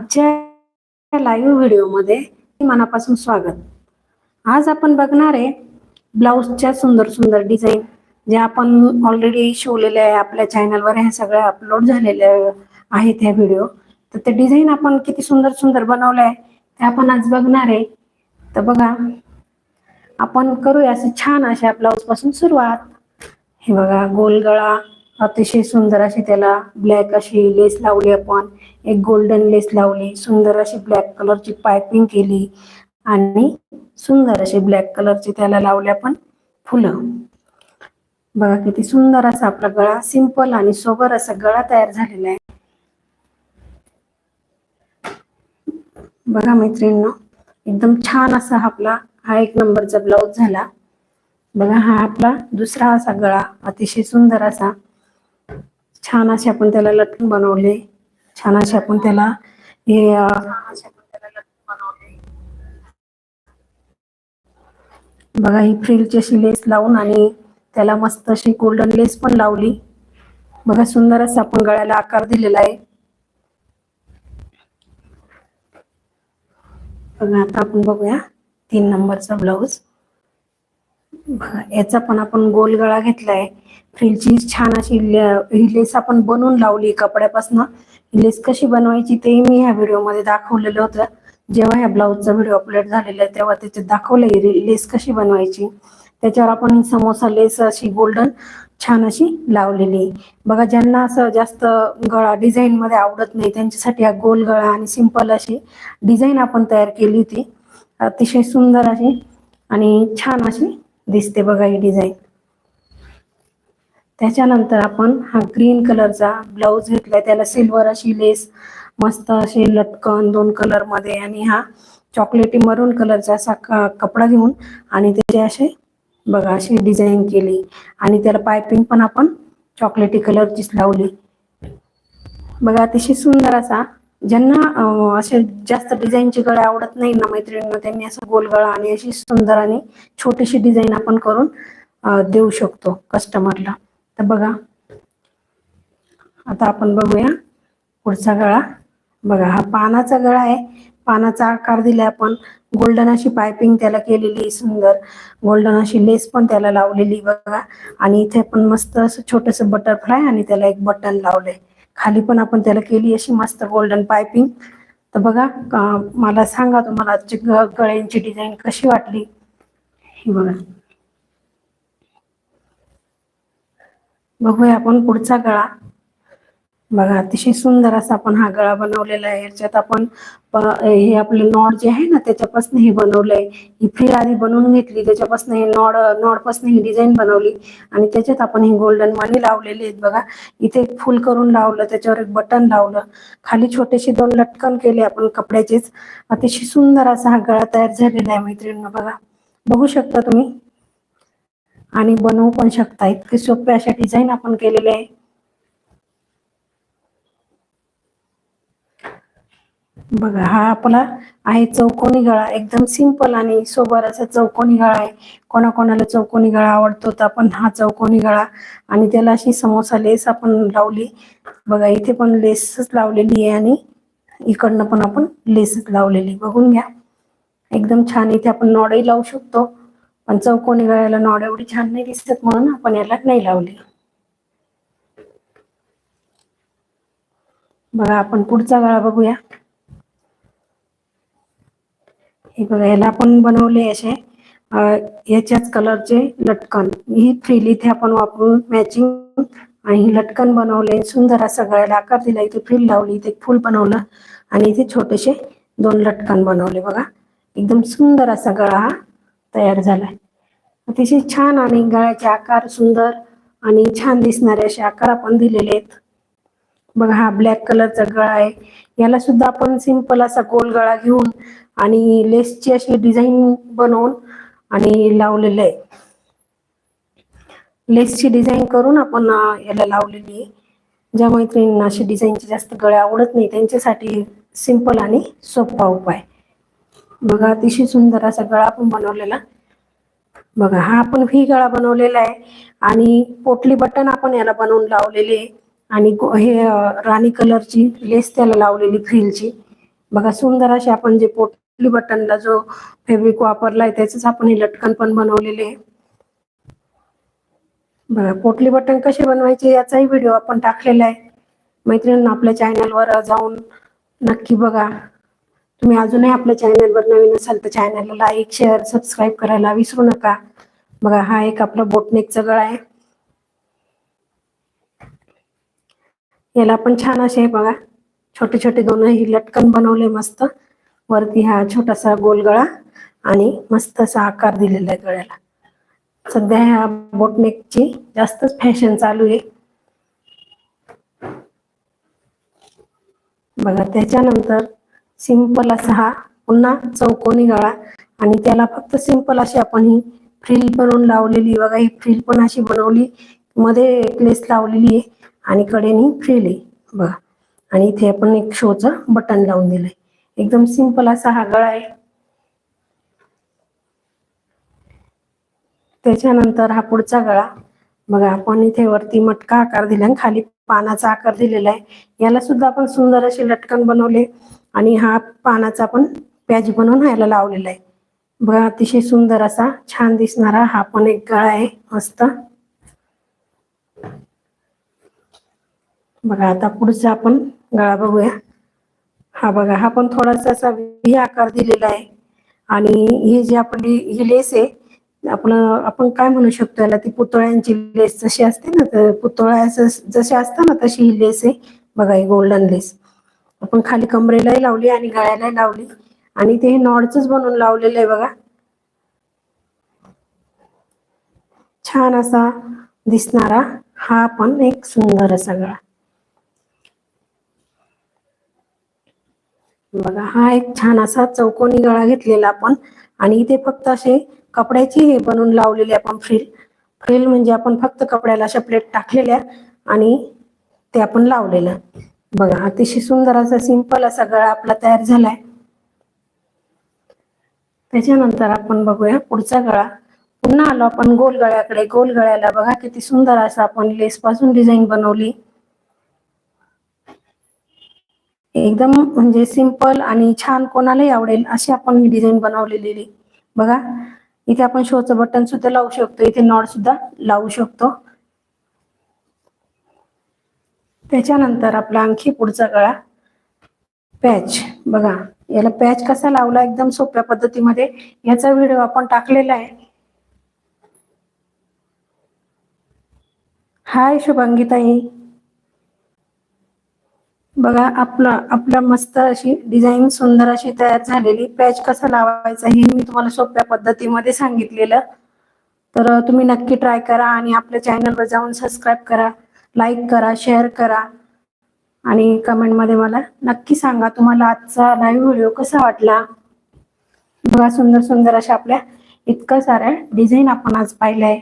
आजच्या लाईव्ह व्हिडिओमध्ये मनापासून स्वागत. आज आपण बघणार आहे ब्लाऊजच्या सुंदर सुंदर डिझाईन जे आपण ऑलरेडी शिवलेले आहे आपल्या चॅनलवर ह्या सगळ्या अपलोड झालेल्या आहेत ह्या व्हिडिओ तर ते डिझाईन आपण किती सुंदर सुंदर बनवलं आहे ते आपण आज बघणार आहे. तर बघा आपण करूया असं छान अशा ब्लाऊजपासून सुरुवात. हे बघा गोलगळा अतिशय सुंदर अशी त्याला ब्लॅक अशी लेस लावली आपण. एक गोल्डन लेस लावली. सुंदर अशी ब्लॅक कलरची पायपिंग केली. आणि सुंदर अशी ब्लॅक कलरची त्याला लावले आपण फुलं. बघा किती सुंदर असा आपला गळा सिंपल आणि सोबर असा गळा तयार झालेला आहे. बघा मैत्रिणींनो एकदम छान असा आपला हा एक नंबरचा ब्लाऊज झाला. बघा हा आपला दुसरा असा गळा अतिशय सुंदर असा. छान असे आपण त्याला लटकन बनवले. छान असे आपण त्याला हे बघा ही फ्रिलची अशी लेस लावून आणि त्याला मस्त अशी गोल्डन लेस पण लावली. बघा सुंदर असं आपण गळ्याला आकार दिलेला आहे. बघा आता आपण बघूया तीन नंबरचा ब्लाऊज बघा याचा पण आपण गोल गळा घेतलाय. फ्रिलची छान अशी ही लेस आपण बनवून लावली कपड्यापासून. ही लेस कशी बनवायची ते मी ह्या व्हिडिओमध्ये दाखवलेलं होतं. जेव्हा ह्या ब्लाऊजचा व्हिडिओ अपलोड झालेला आहे तेव्हा त्याच्यात दाखवलंय लेस कशी बनवायची. त्याच्यावर आपण समोसा लेस अशी गोल्डन छान अशी लावलेली बघा ज्यांना असं जास्त गळा डिझाईन मध्ये आवडत नाही त्यांच्यासाठी हा गोल गळा आणि सिंपल अशी डिझाईन आपण तयार केली होती. अतिशय सुंदर अशी आणि छान अशी दिसते बघा ही डिझाईन. त्याच्यानंतर आपण हा ग्रीन कलरचा ब्लाऊज घेतलाय. त्याला सिल्वर अशी लेस मस्त अशी लटकन दोन कलरमध्ये आणि हा चॉकलेटी मरून कलरचा असा कपडा घेऊन आणि त्याचे असे बघा अशी डिझाईन केली. आणि त्याला पायपिंग पण आपण चॉकलेटी कलरचीच लावली. बघा अतिशय सुंदर असा ज्यांना असे जास्त डिझाईनची गळे आवडत नाही ना मैत्रिणींना त्यांनी असं गोल गळा आणि अशी सुंदर आणि छोटीशी डिझाईन आपण करून देऊ शकतो कस्टमरला. तर बघा आता आपण बघूया पुढचा गळा. बघा हा पानाचा गळा आहे. पानाचा आकार दिला आपण. गोल्डन अशी पायपिंग त्याला केलेली सुंदर. गोल्डन अशी लेस पण त्याला लावलेली बघा. आणि इथे पण मस्त असं छोटस बटरफ्लाय आणि त्याला एक बटन लावलंय. खाली पण आपण त्याला केली अशी मस्त गोल्डन पायपिंग तर बघा मला सांगा तुम्हाला गळ्यांची डिझाईन कशी वाटली? ही बघा. बघूया आपण पुढचा गळा. बघा अतिशय सुंदर असा आपण हा गळा बनवलेला आहे. याच्यात आपण हे आपले नॉड जे आहे ना त्याच्यापासून हे बनवलंय. ही फ्री आधी बनवून घेतली त्याच्यापासून हे नॉड नॉडपासून ही डिझाईन बनवली. आणि त्याच्यात आपण ही गोल्डन मनी लावलेली आहेत बघा. इथे फुल करून लावलं त्याच्यावर एक बटन लावलं. खाली छोटेसे दोन लटकन केले आपण कपड्याचेच. अतिशय सुंदर असा हा गळा तयार झालेला आहे मैत्रिणींना बघा. बघू शकता तुम्ही? आणि बनवू पण शकता. इतके सोपे अशा डिझाईन आपण केलेले आहे. बघा हा आपला आहे चौकोनी गळा. एकदम सिंपल आणि सोबर असा चौकोनी गळा आहे. कोणाकोणाला चौकोनी गळा आवडतो तर आपण हा चौकोनी गळा आणि त्याला अशी समोसा लेस आपण लावली. बघा इथे पण लेसच लावलेली आहे आणि इकडनं पण आपण लेसच लावलेली. बघून घ्या. एकदम छान इथे आपण नॉडही लावू शकतो. पण चौकोनी गळ्याला नॉड एवढी छान नाही दिसत म्हणून आपण याला नाही लावली. बघा आपण पुढचा गळा बघूया. हे बघा याला आपण बनवले असे. याच्याच कलरचे लटकन. ही फ्रीली इथे आपण वापरून मॅचिंग आणि लटकन बनवले. सुंदर असा गळ्याला आकार दिला. इथे फ्रील लावली इथे फुल बनवलं आणि इथे छोटेसे दोन लटकन बनवले बघा. एकदम सुंदर असा गळा हा तयार झालाय. अतिशय छान आणि गळ्याचे आकार सुंदर आणि छान दिसणारे असे आकार आपण दिलेले आहेत. बघा हा ब्लॅक कलरचा गळा आहे. याला सुद्धा आपण सिंपल असा गोल गळा घेऊन आणि लेसची अशी डिझाईन बनवून आणि लावलेलं आहे. लेसची डिझाईन करून आपण याला लावलेली आहे. ज्या मैत्रिणींना अशी डिझाईनची जास्त गळे आवडत नाही त्यांच्यासाठी सिंपल आणि सोपा उपाय बघा अतिशय सुंदर असा गळा आपण बनवलेला. बघा हा आपण व्ही गळा बनवलेला आहे आणि पोटली बटन आपण याला बनवून लावलेले आहे. आणि हे राणी कलरची लेस त्याला लावलेली फ्रिलची बघा सुंदर अशी आपण जे पोट बटनला जो फेब्रिक वापरलाय त्याच आपण हे लटकन पण बनवलेले आहे. बघा पोटली बटन कसे बनवायचे याचाही व्हिडिओ आपण टाकलेला आहे. मैत्रिणींना आपल्या चॅनलवर जाऊन नक्की बघा. तुम्ही अजूनही आपल्या चॅनलवर नवीन असाल तर चॅनलला लाईक शेअर सबस्क्राईब करायला विसरू नका. बघा हा एक आपला बोटनेकचा गळा आहे. याला पण छान असे बघा. छोटे छोटे दोनही लटकन बनवले मस्त. वरती हा छोटासा गोल गळा आणि मस्त असा आकार दिलेला आहे गळ्याला. सध्या ह्या बोटनेकची जास्तच फॅशन चालू आहे. बघा त्याच्यानंतर सिंपल असा हा पुन्हा चौकोनी गळा आणि त्याला फक्त सिंपल अशी आपण ही फ्रिल बनवून लावलेली बघा ही फ्रिल पण अशी बनवली मध्ये लेस लावलेली आहे आणि कडेनी फ्रिल आहे. बघा आणि इथे आपण एक शोचं बटन लावून दिलंय. एकदम सिंपल असा हा गळा आहे. त्याच्यानंतर हा पुढचा गळा. बघा आपण इथे वरती मटका आकार दिला आणि खाली पानाचा आकार दिलेला आहे. याला सुद्धा आपण सुंदर असे लटकन बनवले आणि हा पानाचा पण प्याज बनवून ह्याला लावलेला आहे. बघा अतिशय सुंदर असा छान दिसणारा हा पण एक गळा आहे. मस्त. बघा आता पुढचा आपण गळा बघूया. हा बघा हा पण थोडासा असा व्ही आकार दिलेला आहे. आणि ही जी आपली ही लेस आहे आपलं आपण काय म्हणू शकतो याला ती पुतळ्यांची लेस जशी असते ना तर पुतळ्या जशी असतात ना तशी ही लेस आहे. बघा ही गोल्डन लेस. आपण खाली कमरेलाही लावली आणि गळ्यालाही लावली. आणि ते नॉडच बनवून लावलेलं आहे बघा. छान असा दिसणारा हा पण एक सुंदर असा गळा. बघा हा एक छान असा चौकोनी गळा घेतलेला आपण. आणि इथे फक्त असे कपड्याची हे बनवून लावलेली आपण फ्रिल. फ्रिल म्हणजे आपण फक्त कपड्याला अशा प्लेट टाकलेल्या आणि ते आपण लावलेलं. बघा अतिशय सुंदर असा सिंपल असा गळा आपला तयार झालाय. त्याच्यानंतर आपण बघूया पुढचा गळा. पुन्हा आलो आपण गोल गळ्याकडे. गोल गळ्याला बघा किती सुंदर असं आपण लेस पासून डिझाईन बनवली. एकदम म्हणजे सिंपल आणि छान कोणालाही आवडेल अशी आपण ही डिझाईन बनवलेली बघा इथे आपण शोचं बटन सुद्धा लावू शकतो. इथे नॉड सुद्धा लावू शकतो. त्याच्यानंतर आपला आणखी पुढचा गळा. पॅच बघा याला पॅच कसा लावला? एकदम सोप्या पद्धतीमध्ये. याचा व्हिडिओ आपण टाकलेला आहे. हाय शुभांगी ताई. बघा आपला आपल्या मस्त अशी डिझाईन सुंदर अशी तयार झालेली. पॅच कसा लावायचा हे मी तुम्हाला सोप्या पद्धतीमध्ये सांगितलेलं. तर तुम्ही नक्की ट्राय करा आणि आपल्या चॅनलवर जाऊन सबस्क्राईब करा लाईक करा शेअर करा. आणि कमेंटमध्ये मला नक्की सांगा तुम्हाला आजचा लाईव्ह व्हिडिओ कसा वाटला. बघा सुंदर सुंदर अशा आपल्या इतकं साऱ्या डिझाईन आपण आज पाहिल्या. आहे